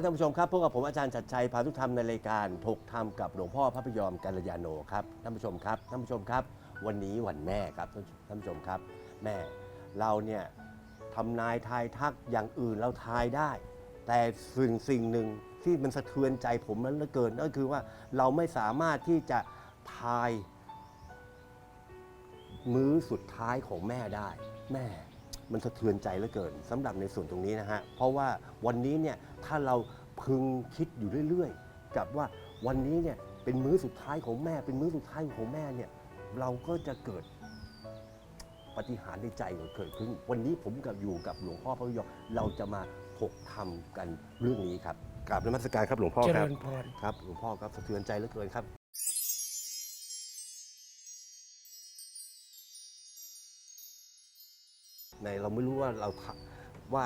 ครับท่านผู้ชมครับพบกับผมอาจารย์ชัดชัยพาทุธรรมในรายการถกธรรมกับหลวงพ่อพระพยอมกัลยาโนครับท่านผู้ชมครับท่านผู้ชมครับ วันนี้วันแม่ครับท่านผู้ชมครับ แม่เราเนี่ยทำนายทายทักอย่างอื่นเราทายได้ แต่สิ่งสิ่งหนึ่งที่มันสะเทือนใจผมนั้นเหลือเกินก็คือว่าเราไม่สามารถที่จะทาย มื้อสุดท้ายของแม่ได้ แม่ มันสะเทือนใจเหลือเกินสำหรับในส่วนตรงนี้นะฮะ เพราะว่าวันนี้เนี่ยถ้าเราพึงคิดอยู่เรื่อยๆ กับว่าวันนี้เนี่ยเป็นมื้อสุดท้ายของแม่ เป็นมื้อสุดท้ายของแม่เนี่ยเราก็จะเกิดปฏิหารย์ในใจเกิดขึ้น วันนี้ผมกับอยู่กับหลวงพ่อพระพยอมเราจะมาถกทำกันเรื่องนี้ครับกราบนมัสการครับหลวงพ่อเจครัริบญพรครับหลวงพ่อครับสะเทือนใจเหลือเกินครับ ในเราไม่รู้ว่าเราทำว่า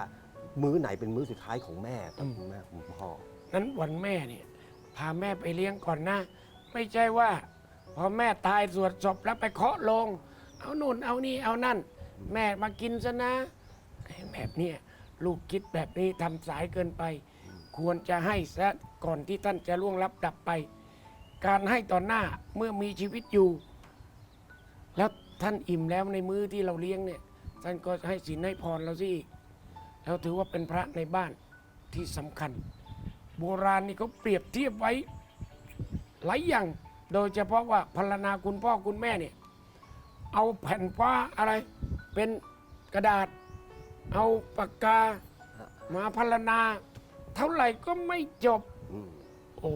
มื้อไหนเป็นมื้อสุดท้ายของแม่กับคุณแม่คุณพ่อ นั้นวันแม่เนี่ยพาแม่ไปเลี้ยงก่อนนะ ไม่ใช่ว่า พอแม่ตายสวดศพแล้วไปเคาะลง เอานู่นเอานี่เอานั่น แม่มากินซะนะไอ้แบบเนี้ยลูกคิดแบบนี้ทำสายเกินไป ควรจะให้ซะก่อนที่ท่านจะล่วงลับดับไป การให้ต่อหน้าเมื่อมีชีวิตอยู่ แล้วท่านอิ่มแล้วในมื้อที่เราเลี้ยงเนี่ย ท่านก็ให้ศีลให้พรเราสิอีกแล้วถือว่าเป็นพระในบ้านที่สำคัญ โบราณนี่เขาเปรียบเทียบไว้หลายอย่าง โดยเฉพาะว่าพรรณนาคุณพ่อคุณแม่เนี่ยเอาแผ่นฟ้าอะไรเป็นกระดาษ เอาปากกามาพรรณนาเท่าไหร่ก็ไม่จบโอ้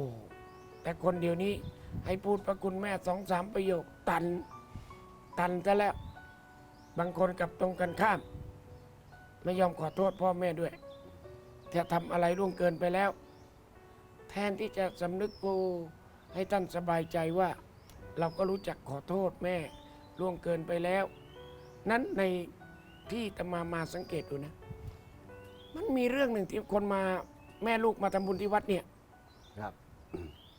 แต่คนเดียวนี้ให้พูดพระคุณแม่สองสามประโยคตัน ตันซะแล้ว บางคนกลับตรงกันข้าม ไม่ยอมขอโทษพ่อแม่ด้วยถ้าทำอะไรล่วงเกินไปแล้ว แทนที่จะสำนึกโอ้ให้ท่านสบายใจว่า เราก็รู้จักขอโทษแม่ล่วงเกินไปแล้ว นั้นในที่ตมามาสังเกตดูนะ มันมีเรื่องหนึ่งที่คนมาแม่ลูกมาทำบุญที่วัดเนี่ย ครับ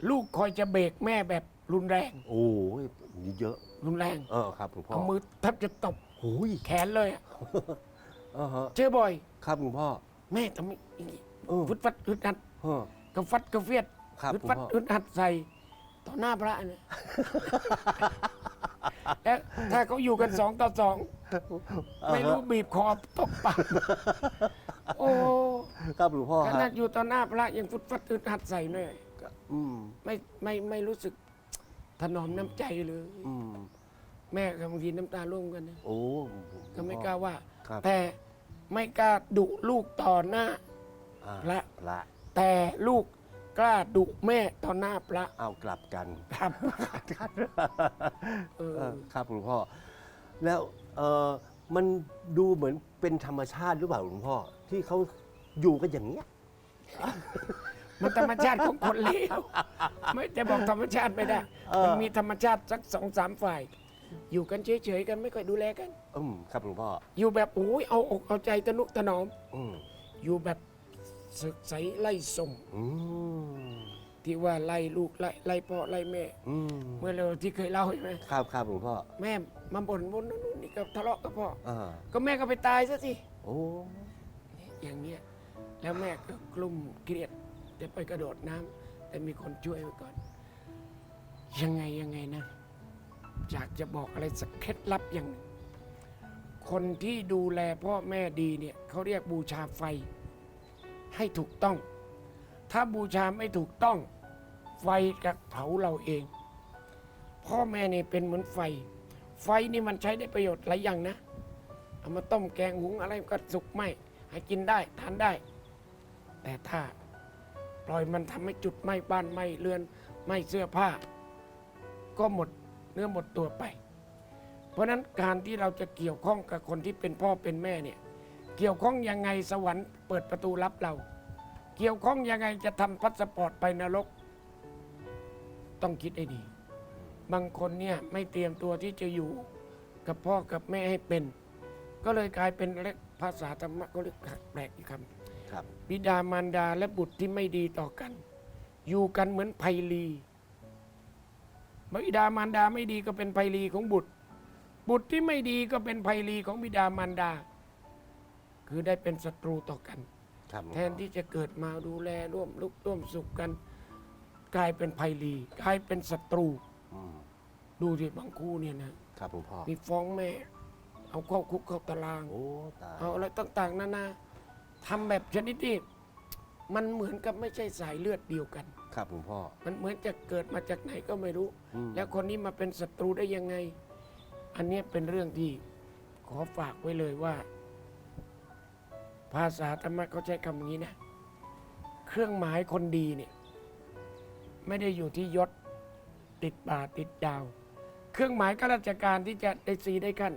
ลูกคอยจะเบรกแม่แบบรุนแรง โอ้ยนี่เยอะ รุนแรง เออครับหลวงพ่อ เอามือแทบจะตบ โอ้ยแขนเลยอะเออฮะเจอบ่อย ครับหลวงพ่อ แม่ทำไมอย่างงี้เออ ฟึดฟัดอึดอัดเออ กระฟัดกระเฟียดครับฟึดหลวงฟัดพ่ออึดอัดใส่ต่อหน้าพระเนี่ยแล้วถ้าเขาอยู่กันสองต่อสองไม่รู้บีบคอตบปากโอ้ครับหลวงพ่อขฮะนาดอยู่ต่อหน้าพระยังฟึดฟัดอึดอัดใส่เนี่ยอืมไม่ไม่ไม่รู้สึกถนอมน้ำใจเลย อืม แม่กับบางทีน้ำตาร่วงกันนะโอ้ก็ไม่กล้าว่า ครับแต่ไม่กล้าดุลูกต่อหน้า อ่าพระ พระแต่ลูกกล้าดุแม่ต่อหน้าพระเอากลับกัน ครับเออเออ ครับหลวงพ่อ แล้วเออมันดูเหมือนเป็นธรรมชาติหรือเปล่าหลวงพ่อ ที่เขาอยู่กันอย่างเนี้ย มันธรรมชาติของคนเลวไม่จะบอกธรรมชาติไม่ได้ เออ มันมีธรรมชาติสักสองสามฝ่าย อยู่กันเฉยๆกันไม่ค่อยดูแลกัน อืมครับหลวงพ่อ อยู่แบบโอ้ยเอาอกเอาใจตะนุตะหนอม อืมอยู่แบบศึกใสไล่ส่ง อืมที่ว่าไล่ลูกไล่ไล่พ่อไล่แม่ อืมเมื่อเราที่เคยเล่าใช่ไหมครับครับหลวงพ่อแม่มาบ่นบนนู่นนี่ก็ทะเลาะกับพ่ออ่าก็แม่ก็ไปตายซะสิโอ้อย่างเนี้ยแล้วแม่ก็กลุ้มเครียดจะไปกระโดดน้ำแต่มีคนช่วยไว้ก่อน ยังไงยังไงนะ อยากจะบอกอะไรสักเคล็ดลับอย่างหนึ่งคนที่ดูแลพ่อแม่ดีเนี่ยเขาเรียกบูชาไฟ ให้ถูกต้อง ถ้าบูชาไม่ถูกต้อง ไฟจะเผาเราเอง พ่อแม่เนี่ยเป็นเหมือนไฟ ไฟนี่มันใช้ได้ประโยชน์หลายอย่างนะเอามาต้มแกงหุงอะไรก็สุกไหมให้กินได้ทานได้ แต่ถ้าปล่อยมันทำให้จุดไหม้บ้านไหม้เรือนไหม้เสื้อผ้า ก็หมด นื้อหมดตัวไป เพราะฉะนั้นการที่เราจะเกี่ยวข้องกับคนที่เป็นพ่อเป็นแม่เนี่ย เกี่ยวข้องยังไงสวรรค์เปิดประตูรับเรา เกี่ยวข้องยังไงจะทำพาสปอร์ตไปนรก ต้องคิดให้ดี บางคนเนี่ยไม่เตรียมตัวที่จะอยู่กับพ่อกับแม่ให้เป็น ก็เลยกลายเป็นเล็กภาษาธรรมะก็เรียกแปลกอีกคำครับบิดามารดาและบุตรที่ไม่ดีต่อกัน อยู่กันเหมือนไพลี บิดามารดาไม่ดีก็เป็นไพลีของบุตร บุตรที่ไม่ดีก็เป็นไพลีของบิดามารดา คือได้เป็นศัตรูต่อกัน ครับหลวงแทพ่อนที่จะเกิดมาดูแลร่วมลุกร่วมสุขกัน กลายเป็นไพลีกลายเป็นศัตรู อืมดูที่บางคู่เนี่ยนะครับหลวงพ่อมีฟ้องแม่ เอาเข้าคุกเข้าตาราง โอ้ตายเอาอะไรต่างๆนานาทำแบบชนิดที่มันเหมือนกับไม่ใช่สายเลือดเดียวกัน ครับหลวงพ่อ มันเหมือนจะเกิดมาจากไหนก็ไม่รู้ อืม แล้วคนนี้มาเป็นศัตรูได้ยังไง อันเนี้ยเป็นเรื่องที่ขอฝากไว้เลยว่า ภาษาธรรมะเขาใช้คำอย่างนี้นะ เครื่องหมายคนดีเนี่ย ไม่ได้อยู่ที่ยศติดบาทติดดาว เครื่องหมายข้าราชการที่จะได้ซีได้ขั้น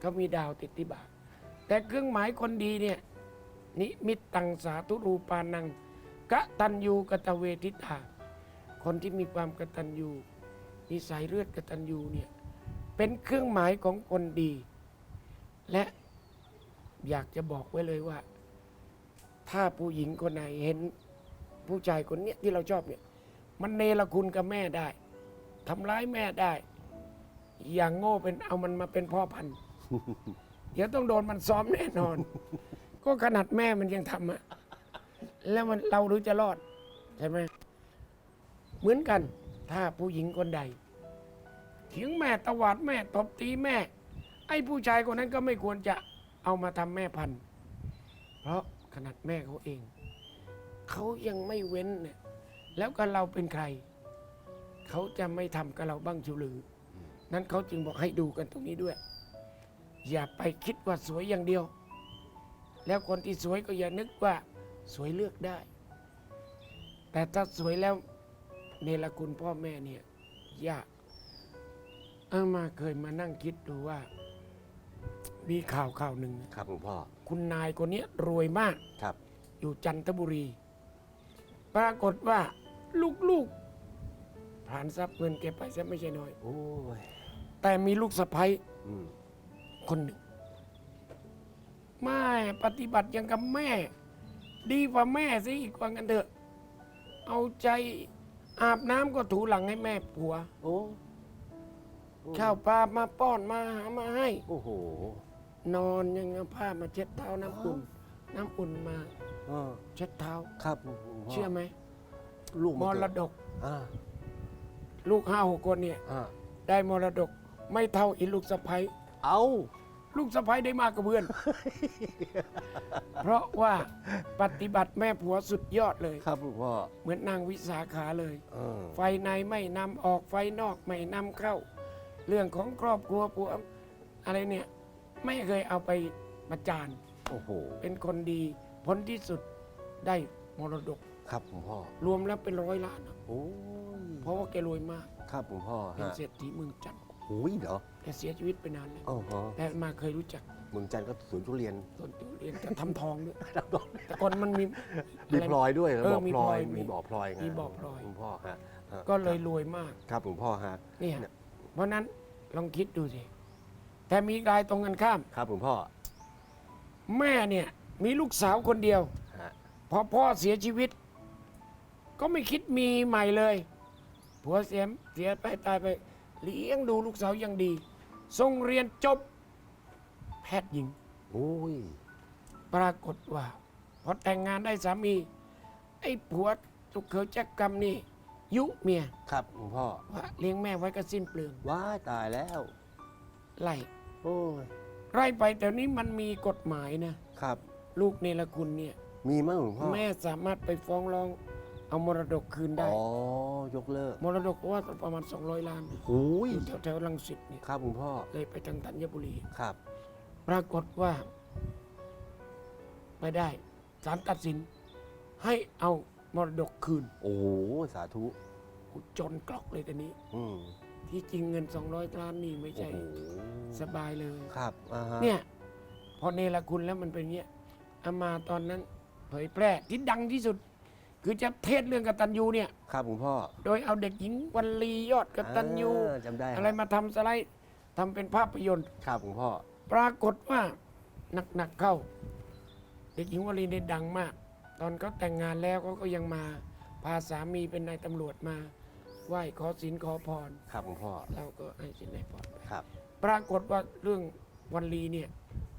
เขามีดาวติดที่บาทแต่เครื่องหมายคนดีเนี่ย นิมิตตังสาธุรูปานัง กะตัญญูกตเวทิตา คนที่มีความกตัญญูมีสายเลือดกตัญญูเนี่ยเป็นเครื่องหมายของคนดี และอยากจะบอกไว้เลยว่า ถ้าผู้หญิงคนไหนเห็นผู้ชายคนเนี้ยที่เราชอบเนี่ยมันเนรคุณกับแม่ได้ทำร้ายแม่ได้ อย่างโง่เป็นเอามันมาเป็นพ่อพันธุ์เดี๋ยวต้องโดนมันซ้อมแน่นอน ก็ขนาดแม่มันยังทำอะ แล้วมันเราหรือจะรอดใช่ไหมเหมือนกัน ถ้าผู้หญิงคนใดถียงแม่ตวาดแม่ตบตีแม่ ไอ้ผู้ชายคนนั้นก็ไม่ควรจะเอามาทำแม่พันธุ์ เพราะขนาดแม่เขาเอง เขายังไม่เว้นเนี่ยแล้วก็เราเป็นใคร เขาจะไม่ทำกับเราบ้างชิวหรือ นั้นเขาจึงบอกให้ดูกันตรงนี้ด้วย อย่าไปคิดว่าสวยอย่างเดียว แล้วคนที่สวยก็อย่านึกว่า สวยเลือกได้ แต่ถ้าสวยแล้วเนรคุณพ่อแม่เนี่ยยากเอามาเคยมานั่งคิดดูว่า มีข่าวข่าวหนึ่ง ครับหลวงพ่อ คุณนายคนนี้รวยมาก ครับ อยู่จันทบุรี ปรากฏว่า ลูกๆผ่านทรัพย์เงินแกไปซะไม่ใช่น้อย โอ้ย แต่มีลูกสะใภ้อืมคนหนึ่งไม่ปฏิบัติอย่างกับแม่ ดีกว่าแม่สิอีกว่างั้นเถอะ เอาใจอาบน้ำก็ถูหลังให้แม่ผัวโอ้โอ้ข้าวปลามาป้อนมาหามาให้ โอ้โหนอนยังเอาผ้ามาเช็ดเท้าน้ำอุ่น น้ำอุ่นมา เออเช็ดเท้า ครับหลวงพ่เชื่อไหมลูกมนรเกิดดกอ่าลูกห้าหกคนเนี่ย อ่าได้มรดก ไม่เท่าอีลูกสะใภ้เอา ลูกสะใภ้ได้มากกว่าเพื่อน เพราะว่าปฏิบัติแม่ผัวสุดยอดเลย ครับหลวงพ่อเหมือนนางวิสาขาเลย เออไฟในไม่นำออกไฟนอกไม่นำเข้า เรื่องของครอบครัวผัวอะไรเนี่ยไม่เคยเอาไปประจานโอ้โหเป็นคนดี ผลที่สุดได้มรดก ครับหลวงพ่อรวมแล้วเป็นร้อยล้านอะโอ้ยเพราะว่าแกรวยมาก ครับหลวงพ่อเป็นฮะเศรษฐีเมืองจันทร์ โอ้ยเหรอแกเสียชีวิตไปนานแล้วโอ้โหแต่มาเคยรู้จักเมืองจันทร์ก็สวนทุเรียนต้นตุเรียนจะทำทองด้วยแต่ก่อนมันมีมีอะไรพลอยด้วยเหรอเออบ่อมีพลอยพลอยมีมีบ่อพลอยไงมีบ่อพลอยหลวงพ่อฮะฮะก็เลยรวยมากครับหลวงพ่อฮะเนี่ยเนี่ยเพราะนั้นลองคิดดูสิแต่มีรายตรงกันข้าม ครับหลวงพ่อแม่เนี่ย มีลูกสาวคนเดียว ฮะพอพ่อเสียชีวิต ก็ไม่คิดมีใหม่เลยผัวเสียเสียไปตายไป เลี้ยงดูลูกสาวอย่างดีส่งเรียนจบ แพทย์หญิง โอ้ย ปรากฏว่า พอแต่งงานได้สามี ไอ้ผัวทุกเขยจักกรรมนี่ ยุเมียครับหลวงพ่อว่าเลี้ยงแม่ไว้ก็สิ้นเปลืองว้ายตายแล้ว ไล่โอ้ย ไล่ไปแต่นี้มันมีกฎหมายนะ ครับ ลูกเนรคุณเนี่ย มีมั้งหลวงพ่อ แม่สามารถไปฟ้องร้อง เอามรดกคืนได้ อ๋อยกเลิกมรดกว่าประมาณ 200 ล้านโอ้ยอยู่แถวแถวๆลังสิตเนี่ยครับหลวงพ่อเลยไปทางธัญบุรี ครับ ปรากฏว่า ไปได้ศาลตัดสิน ให้เอามรดกคืนโอ้โหสาธุจนกรอกเลยแต่นี้ อืมที่จริงเงิน 200 ล้านนี่ไม่โอ้ใช่ โหสบายเลย ครับอ่าฮะเนี่ย พอเนรคุณแล้วมันเป็นเงี้ยอามาตอนนั้น เผยแพร่ที่ดังที่สุด คือจะเทศน์เรื่องกตัญญูเนี่ย ครับหลวงพ่อโดยเอาเด็กหญิงวันลียอดกตัญญู อ่าจำได้อะไรมาทำสไลด์ทำเป็นภาพยนตร์ ครับหลวงพ่อปรากฏว่าหนักๆเข้า เด็กหญิงวลีเนี่ยดังมาก ตอนเขาแต่งงานแล้วเขาก็ยังมา พาสามีเป็นนายตำรวจมาไหว้ขอศีลขอพร ครับหลวงพ่อเราก็ให้ศีลให้พรไปครับปรากฏว่าเรื่องวันลีเนี่ย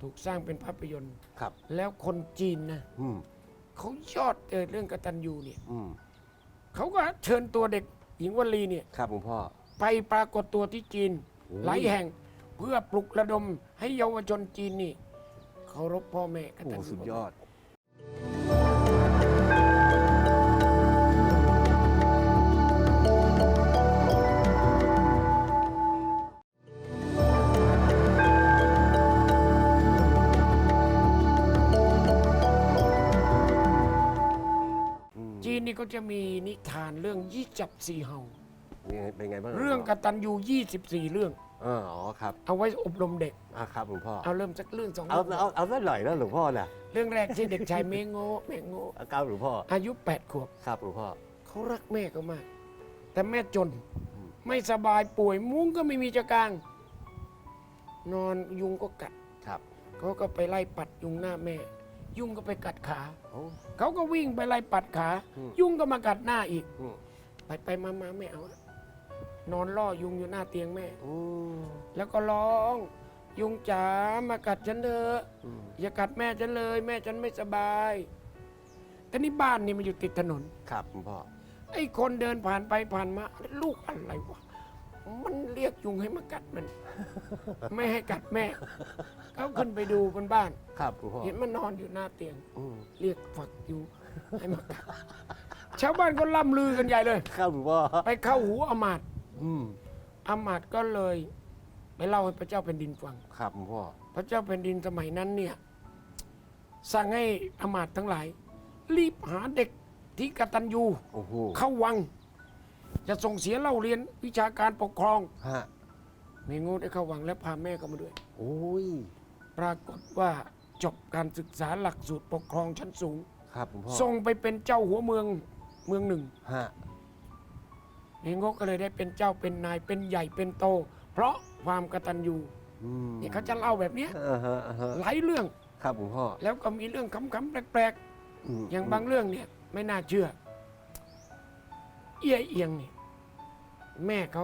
ถูกสร้างเป็นภาพยนตร์ ครับแล้วคนจีนนะอืม เขายอดเจอเรื่องกตัญญูเนี่ยอืมเขาก็เชิญตัวเด็กหญิงวลีเนี่ย ครับหลวงพ่อ ไปปรากฏตัวที่จีน โอ้ หลายแห่งเพื่อปลุกระดมให้เยาวชนจีนนี่เคารพพ่อแม่กโอ้ตัญสุญูดยอด จีนนี่ก็จะมีนิทานเรื่องยี่จับสี่เห่านี่เป็นไงบ้างเรื่องกตัญญู24 เรื่อง เอออ๋อครับเอาไว้อบรมเด็ก อะครับหลวงพ่อ เอาเริ่มสักเรื่องสองเอาเรื่องเอาเอาสักหน่อยนะหลวงพ่อนะเรื่องแรกที่เด็กชายเมโงเมโงเอาครับหลวงพ่อ อายุ 8 ขวบ ครับหลวงพ่อ เขารักแม่ก็มาก แต่แม่จนไม่สบายป่วยมุ้งก็ไม่มีจะกาง นอนยุงก็กัด ครับ เขาก็ไปไล่ปัดยุงหน้าแม่ ยุงก็ไปกัดขา โอ้ เขาก็วิ่งไปไล่ปัดขา อืม ยุงก็มากัดหน้าอีก อืมไปไปมามาไม่เอาอะนอนล่อยุงอยู่หน้าเตียงแม่ อืมแล้วก็ร้อง ยุงจ๋ามากัดฉันเถอะอืมอย่ากัดแม่ฉันเลย แม่ฉันไม่สบาย แต่นี่บ้านนี่มันอยู่ติดถนน ครับหลวงพ่อไอ้คนเดินผ่านไปผ่านมา ลูกอะไรวะ มันเรียกยุงให้มากัดมัน ไม่ให้กัดแม่เขาขึ้นไปดูบนบ้าน ครับหลวงพ่อเห็นมันนอนอยู่หน้าเตียง อืมเรียกฝักอยู่ให้มากัดชาวบ้านก็ล่ำลือกันใหญ่เลย ครับหลวงพ่อไปเข้าหูอำมาตย์อืมอำมาตย์ก็เลยไปเล่าให้พระเจ้าแผ่นดินฟัง ครับหลวงพ่อพระเจ้าแผ่นดินสมัยนั้นเนี่ยสั่งให้อำมาตย์ทั้งหลาย รีบหาเด็กที่กตัญญูโอ้โหเข้าวัง จะส่งเสียเล่าเรียนวิชาการปกครองฮะเมงูได้เข้าวังและพาแม่เข้ามาด้วย โอ้ยปรากฏว่าจบการศึกษาหลักสูตรปกครองชั้นสูง ครับหลวงพ่อส่งไปเป็นเจ้าหัวเมืองเมืองหนึ่งฮะเมงก็เลยได้เป็นเจ้าเป็นนายเป็นใหญ่เป็นโต เพราะความกตัญญูอืมเนี่ยเขาจะเล่าแบบเนี้ยอ่าฮะอ่าฮะหลายเรื่องครับหลวงพ่อแล้วก็มีเรื่องขำๆแปลกมๆ อย่างบางเรื่องเนี่ยไม่น่าเชื่อ เอี้ยเอียงเนี่ยแม่เขา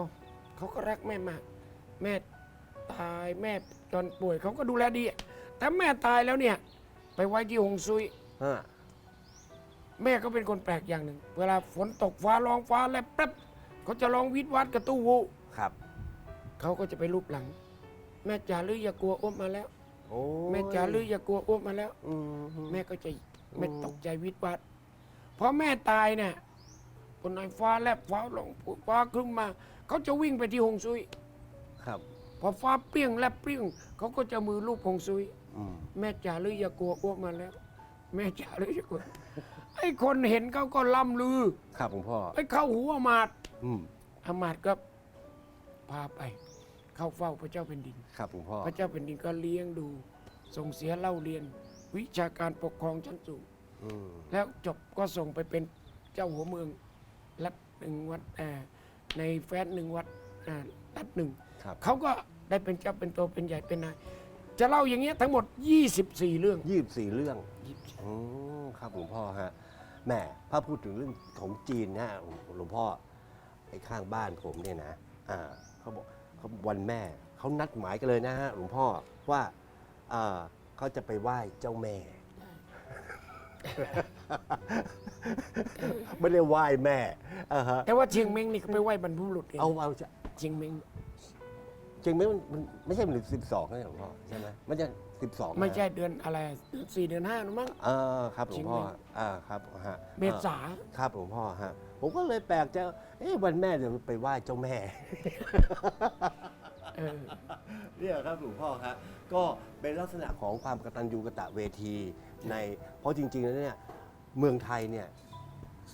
เขาก็รักแม่มาก แม่ตายแม่ตอนป่วยเขาก็ดูแลดีอะแต่แม่ตายแล้วเนี่ย ไปไว้ที่หงซุย ฮะแม่ก็เป็นคนแปลกอย่างหนึ่ง เวลาฝนตกฟ้าร้องฟ้าแลบแป๊บเขาจะร้องวิดวัดกระตู้วูครับ เขาก็จะไปรูปหลัง แม่จ๋าหรืออย่ากลัวอ้วมมาแล้ว โอ้ยแม่จ๋าหรืออย่ากลัวอ้วมมาแล้ว อืมแม่ก็จะไม่ตกใจวิดวัดพอแม่ตายเนี่ย บนไหนฟ้าแลบฟ้าลงฟ้าครึ้มมา เขาจะวิ่งไปที่หงซุยครับ พอฟ้าเปรี้ยงแลบเปรี้ยง เขาก็จะมือลูบหงซุยอืมแม่จ๋าหรืออย่ากลัวอ้วกมาแล้ว แม่จ๋าหรืออย่ากลัวไอ้คนเห็นเขาก็ล่ำลือ ครับหลวงพ่อ ไปเข้าหูอามาตย์อืมอามาตย์ก็พาไป เข้าเฝ้าพระเจ้าแผ่นดิน ครับหลวงพ่อ พระเจ้าแผ่นดินก็เลี้ยงดู ส่งเสียเล่าเรียน วิชาการปกครองชั้นสูง อืมแล้วจบก็ส่งไปเป็นเจ้าหัวเมือง รัฐหนึ่งวัดเอ่อในแฟนหนึ่งวัดเอ่อรัฐหนึ่งครับ เขาก็ได้เป็นเจ้าเป็นโตเป็นใหญ่เป็นนายจะเล่าอย่างเงี้ยทั้งหมด 24 เรื่องยี่สิบสี่เรื่องอืมครับหลวงพ่อฮะแหม่ถ้าพูดถึงเรื่องของจีนนะฮะหลวงพ่อไอ้ข้างบ้านผมเนี่ยนะอ่าเขาบอกเขาวันแม่เขานัดหมายกันเลยนะฮะหลวงพ่อว่าอ่าเขาจะไปไหว้เจ้าแม่ ไม่ได้ไหว้แม่อ่าฮะแต่ว่าเชียงเม้งนี่ก็ไปไหว้บรรพบุรุษเองเอาเอาจะเชียงเม้งจริงไหมมันมันไม่ใช่มันสิบสองนะหลวงพ่อใช่ไหมมันจะสิบสองไม่ใช่เดือนอะไรเดือนสี่เดือนห้านะมั้ง เออครับหลวงพ่อจริงไหม อ่าครับฮะเมษาครับหลวงพ่อฮะผมก็เลยแปลกใจเอ๊ะวันแม่เดี๋ยวไปไหว้เจ้าแม่ เออ เนี่ยครับหลวงพ่อครับก็เป็นลักษณะของความกตัญญูกตะเวทีในเพราะจริงๆแล้วเนี่ย เมืองไทยเนี่ย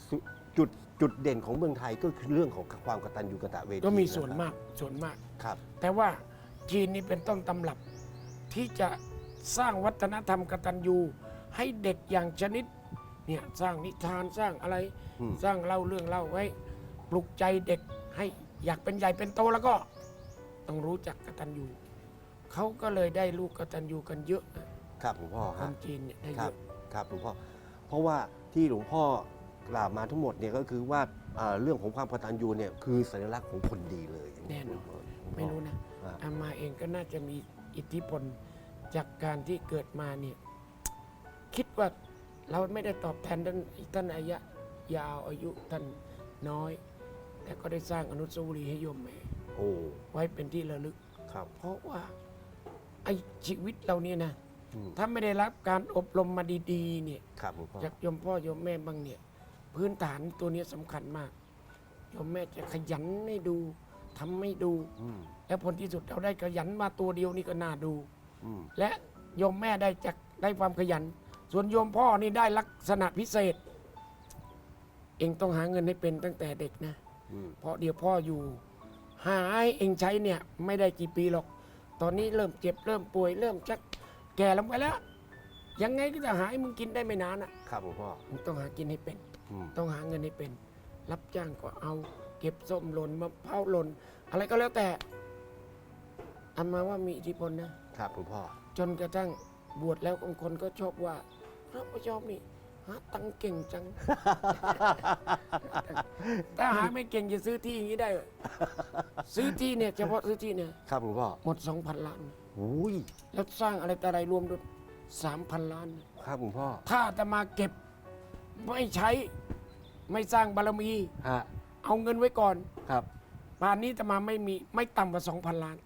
สุจุดจุดเด่นของเมืองไทยก็คือเรื่องของความกตัญญูกตะเวทีก็มีส่วนะครับมากส่วนมาก ครับ แต่ว่าจีนนี่เป็นต้นตำรับที่จะสร้างวัฒนธรรมกตัญญูให้เด็กอย่างชนิดเนี่ยสร้างนิทานสร้างอะไร อืม สร้างเล่าเรื่องเล่าไว้ ปลุกใจเด็กให้อยากเป็นใหญ่เป็นโตแล้วก็ ต้องรู้จักกตัญญูเขาก็เลยได้ลูกกตัญญูกันเยอะนะครับหลวงพ่อคฮะนจีนเนี่ยได้คเยรับอะ ครับหลวงพ่อ เพราะว่าที่หลวงพ่อกล่าวมาทั้งหมดเนี่ยก็คือว่าเอ่อเรื่องของความกตัญญูเนี่ยคือสัญลักษณ์ของคนดีเลยแน่นอนหลวงพ่อไม่รู้นะอ่า อามาเองก็น่าจะมีอิทธิพลจากการที่เกิดมาเนี่ย คิดว่าเราไม่ได้ตอบแทนท่านท่านอายะยาวอายุท่านน้อย แต่ก็ได้สร้างอนุสาวรีย์ให้โยมแม่โอ้ไว้เป็นที่ระลึก ครับ เพราะว่าไอ้ชีวิตเราเนี่ยนะอืม ถ้าไม่ได้รับการอบรมมาดีๆเนี่ยครับหลวงพ่อจากโยมพ่อโยมแม่บางเนี่ย พื้นฐานตัวเนี้ยสำคัญมากโยมแม่จะขยันให้ดูทำให้ดู อืมแล้วผลที่สุดเราได้ขยันมาตัวเดียวนี่ก็น่าดู อืมและโยมแม่ได้จากได้ความขยัน ส่วนโยมพ่อนี่ได้ลักษณะพิเศษ เองต้องหาเงินให้เป็นตั้งแต่เด็กนะ อืมเพราะเดี๋ยวพ่ออยู่ หาให้เองใช้เนี่ย ไม่ได้กี่ปีหรอก ตอนนี้เริ่มเจ็บเริ่มป่วยเริ่มชัก แก่ลงไปแล้ว ยังไงก็จะหาให้มึงกินได้ไม่นานอะครับหลวงพ่อมึงต้องหากินให้เป็น อืมต้องหาเงินให้เป็น รับจ้างก็เอา เก็บส้มหล่นมะพร้าวหล่นอะไรก็แล้วแต่อามาว่ามีอิทธิพลนะ ครับหลวงพ่อจนกระทั่งบวชแล้วบางคนก็ชอบว่า พระพระชอบนี่หาตังค์เก่งจัง ถ้าหาไม่เก่งจะซื้อที่อย่างนี้ได้เหรอ ซื้อที่เนี่ยเฉพาะซื้อที่เนี่ย ครับหลวงพ่อหมดสองพันล้าน อุ้ยแล้วสร้างอะไรแต่อะไรรวมด้วยสามพันล้าน ครับหลวงพ่อถ้าจะมาเก็บไม่ใช้ไม่สร้างบารมี ฮะเอาเงินไว้ก่อนครับป่านนี้จะมาไม่มีไม่ต่ำกว่าสองพันล้าน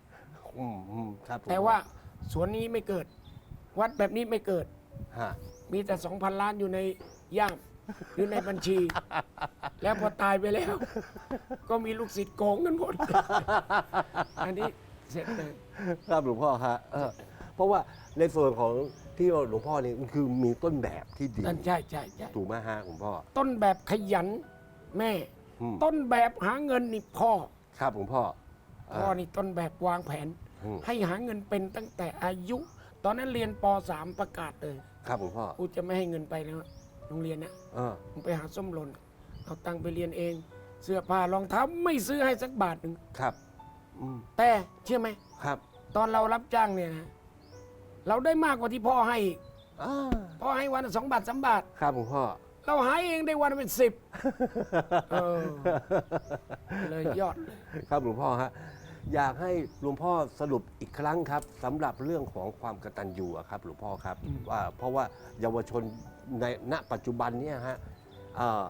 อืมอืมครับหลงพ่อแต่ว่าสวนนี้ไม่เกิด วัดแบบนี้ไม่เกิด ฮะมีแต่สองพันล้านอยู่ในย่าม อยู่ในบัญชี แล้วพอตายไปแล้ว ก็มีลูกศิษย์โกงกันหมด อันนี้ เสร็จเลย ครับหลวงพ่อฮะเออเพราะว่าในส่วนของที่หลวงพ่อนี่คือมีต้นแบบที่ดีนั่นใช่ใช่ใช่ถูกไหมฮะหลวงพ่อ ต้นแบบขยันแม่ อืม ต้นแบบหาเงินนี่พ่อ ครับหลวงพ่อพ่อนี่ต้นแบบวางแผน อืม ให้หาเงินเป็นตั้งแต่อายุ ตอนนั้นเรียนป .3 ประกาศเลยครับหลวงพ่อกูจะไม่ให้เงินไปแล้วโรงเรียนนะเออมึงไปหาส้มหล่นเอาตังค์ไปเรียนเอง เสื้อผ้ารองเท้าไม่ซื้อให้สักบาทหนึ่งครับ อืมแต่เชื่อไหม ครับตอนเรารับจ้างเนี่ยนะเราได้มากกว่าที่พ่อให้อีกอ่าพ่อให้วันละสองบาทสามบาท ครับหลวงพ่อ เราหาเองได้วันละเป็นสิบ เออ เลยยอดเลย ครับหลวงพ่อฮะอยากให้หลวงพ่อสรุปอีกครั้งครับสำหรับเรื่องของความกตัญญูอะครับหลวงพ่อครับอืม ว่าเพราะว่าเยาวชนในณปัจจุบันเนี่ยฮะเอ่อ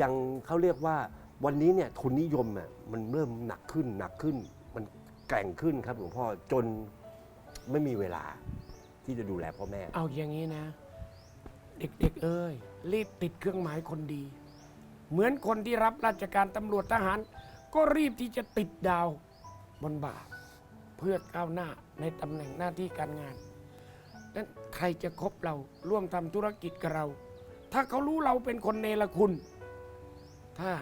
ยังเขาเรียกว่าวันนี้เนี่ยทุนนิยมอะมันเริ่มหนักขึ้นหนักขึ้น มันแกร่งขึ้นครับหลวงพ่อจนไม่มีเวลาที่จะดูแลพ่อแม่ เอาอย่างนี้นะ เด็กๆเอ้ยรีบติดเครื่องหมายคนดี เหมือนคนที่รับราชการตำรวจทหาร ก็รีบที่จะติดดาวบนบ่าเพื่อก้าวหน้าในตำแหน่งหน้าที่การงานนั้นใครจะคบเราร่วมทำธุรกิจกับเรา ถ้าเขารู้เราเป็นคนเนรคุณ ถ้า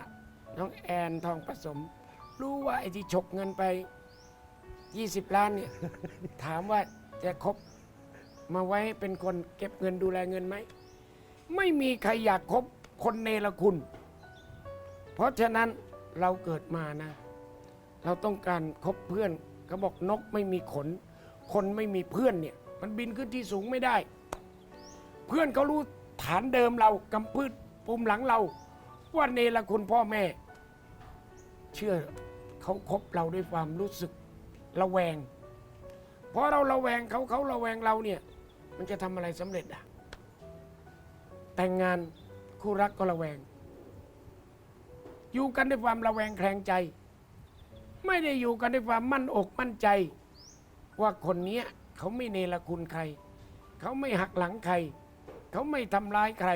น้องแอนทองผสม รู้ว่าไอ้ที่ฉกเงินไป 20 ล้านเนี่ย ถามว่าจะคบมาไว้เป็นคนเก็บเงินดูแลเงินไหม ไม่มีใครอยากคบคนเนรคุณ เพราะฉะนั้นเราเกิดมานะ เราต้องการคบเพื่อนเขาบอกนกไม่มีขน คนไม่มีเพื่อนเนี่ย มันบินขึ้นที่สูงไม่ได้ เพื่อนเขารู้ฐานเดิมเรากำพืชปุ่มหลังเรา ว่าเนรคุณพ่อแม่ เชื่อ เขาคบเราด้วยความรู้สึกระแวง เพราะเราระแวงเขาเขาระแวงเราเนี่ย มันจะทำอะไรสำเร็จอะแต่งงานคู่รักก็ระแวง อยู่กันด้วยความระแวงแคลงใจ ไม่ได้อยู่กันด้วยความมั่นอกมั่นใจ ว่าคนเนี้ยเขาไม่เนรคุณใคร เขาไม่หักหลังใคร เขาไม่ทำร้ายใคร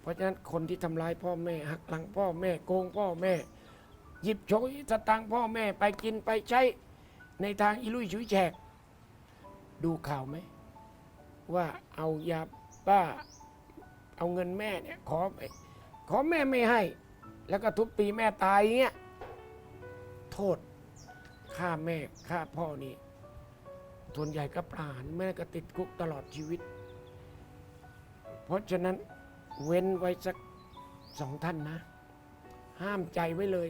เพราะฉะนั้นคนที่ทำร้ายพ่อแม่หักหลังพ่อแม่โกงพ่อแม่ หยิบโฉยสตังค์พ่อแม่ไปกินไปใช้ในทางอิลุยชุยแฉก ดูข่าวไหม ว่าเอายาบ้า เอาเงินแม่เนี่ยขอไปขอแม่ไม่ให้ แล้วก็ทุบตีแม่ตายอย่างเงี้ยโทษฆ่าแม่ฆ่าพ่อนี่ส่วนใหญ่ก็ประหารแม่ก็ติดคุกตลอดชีวิต เพราะฉะนั้นเว้นไว้สักสองท่านนะ ห้ามใจไว้เลย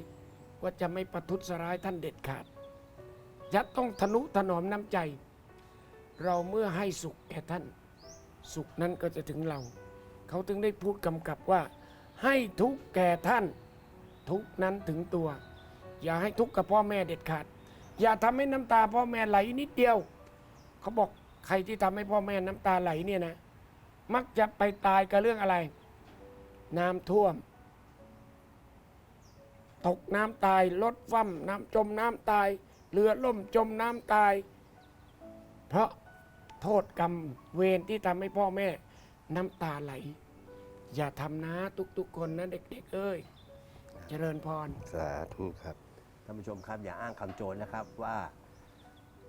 ว่าจะไม่ประทุษร้ายท่านเด็ดขาด จะต้องทนุถนอมน้ำใจ เราเมื่อให้สุขแก่ท่าน สุขนั้นก็จะถึงเรา เขาถึงได้พูดกำกับว่า ให้ทุกแก่ท่าน ทุกนั้นถึงตัว อย่าให้ทุกกับพ่อแม่เด็ดขาด อย่าทำให้น้ำตาพ่อแม่ไหลนิดเดียว เขาบอกใครที่ทำให้พ่อแม่น้ำตาไหลเนี่ยนะ มักจะไปตายกับเรื่องอะไร น้ำท่วม ตกน้ำตายรถฟั่มน้ำจมน้ำตาย เรือล่มจมน้ำตาย เพราะโทษกรรมเวรที่ทำให้พ่อแม่น้ำตาไหล อย่าทำนะทุกๆคนนะเด็ก ๆ เอ้ย เจริญพร สาธุครับ ท่านผู้ชมครับอย่าอ้างคำโจรนะครับว่า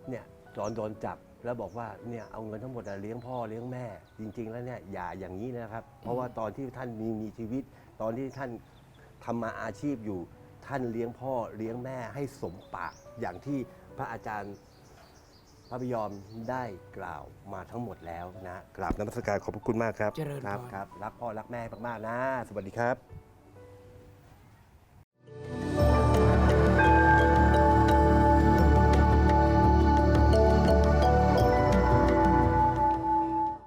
เนี่ยตอนโดนจับแล้วบอกว่าเนี่ยเอาเงินทั้งหมดอะเลี้ยงพ่อเลี้ยงแม่ จริง ๆ แล้วเนี่ยอย่าอย่างนี้นะครับ เพราะว่าตอนที่ท่านมีมีชีวิต ตอนที่ท่านทำมาอาชีพอยู่ ท่านเลี้ยงพ่อเลี้ยงแม่ให้สมปากอย่างที่พระอาจารย์พระพยอมได้กล่าวมาทั้งหมดแล้วนะกราบนมัสการขอบพระคุณมากครับเจริญพร ครับครับ รักพ่อรักแม่มากๆนะ สวัสดีครับ